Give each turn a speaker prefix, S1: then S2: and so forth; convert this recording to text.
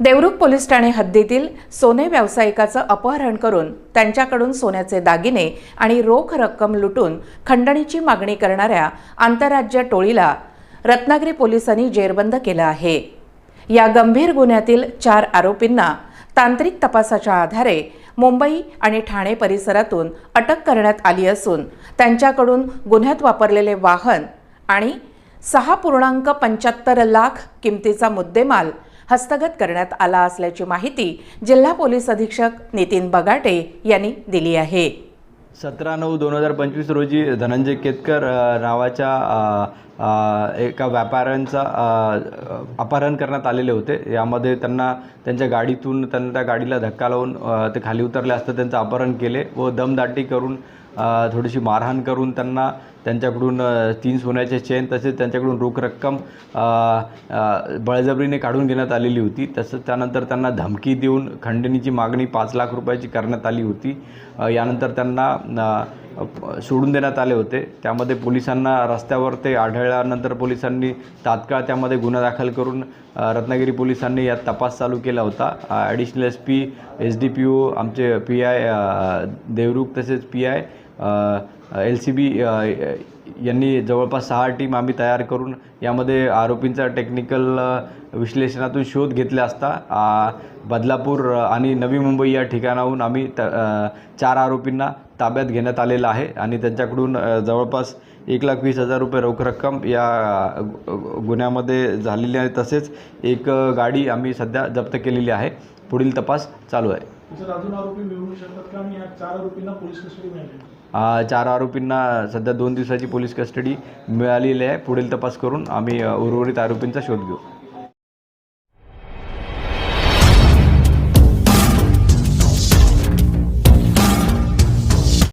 S1: Devrukh police Thane हद्दीतील सोने व्यावसायिकाचं अपहरण करून त्यांच्याकडून सोन्याचे दागिने आणि रोख रक्कम लुटून खंडणीची मागणी करणाऱ्या आंतरराज्य टोळीला रत्नागिरी पोलिसांनी जेरबंद केलं आहे. या गंभीर गुन्ह्यातील चार आरोपींना तांत्रिक तपासाच्या आधारे मुंबई आणि ठाणे परिसरातून अटक करण्यात आली असून त्यांच्याकडून गुन्ह्यात वापरलेले वाहन आणि सहा पूर्णांक पंच्याहत्तर लाख किमतीचा मुद्देमाल हस्तगत करण्यात आला असल्याची माहिती जिल्हा पोलीस अधीक्षक नितीन बगाटे यांनी दिली आहे.
S2: सतरा नऊ दोन हजार पंचवीस रोजी धनंजय केतकर नावाच्या एका व्यापाऱ्यांचा अपहरण करण्यात आलेले होते. यामध्ये त्यांना त्यांच्या गाडीतून त्यांना त्या गाडीला धक्का लावून ते खाली उतरले असता त्यांचं अपहरण केले व दमदाटी करून थोडीशी मारहाण करून त्यांना त्यांच्याकडून तीन सोन्याचे चेन तसेच त्यांच्याकडून रोख रक्कम बळजबरीने काढून घेण्यात आलेली होती. तसंच त्यानंतर त्यांना धमकी देऊन खंडणीची मागणी पाच लाख रुपयाची करण्यात आली होती. यानंतर त्यांना सोडून देण्यात आले होते. त्यामध्ये पोलिसांना रस्त्यावर ते आढळल्यानंतर पोलिसांनी तात्काळ त्यामध्ये गुन्हा दाखल करून रत्नागिरी पोलिसांनी यात तपास चालू केला होता. Additional S P S D P O आमचे पी आय देवरुख तसेच P I L C B यांनी जवळपास सहा टीम आम्ही तयार करून यामध्ये आरोपींचा टेक्निकल विश्लेषणातून शोध घेतला असता. बदलापूर आणि नवी मुंबई या ठिकाणाहून आम्ही त चार आरोपींना ताब्यात घेण्यात आलेलं आहे आणि त्यांच्याकडून जवळपास एक लाख वीस हजार रुपये रोख रक्कम या गु- गुन्ह्यामध्ये झालेली आहे. तसेच एक गाडी आम्ही सध्या जप्त केलेली आहे. पुढील तपास चालू आहे.
S3: अजून आरोपी शकतात का? आणि चार आरोपींना पोलीस कस्टडी मिळाली
S2: चार आरोपींना सध्या दोन दिवसाची पोलीस कस्टडी मिळालेली आहे. पुढील तपास करून आम्ही उर्वरित आरोपींचा शोध घेऊ.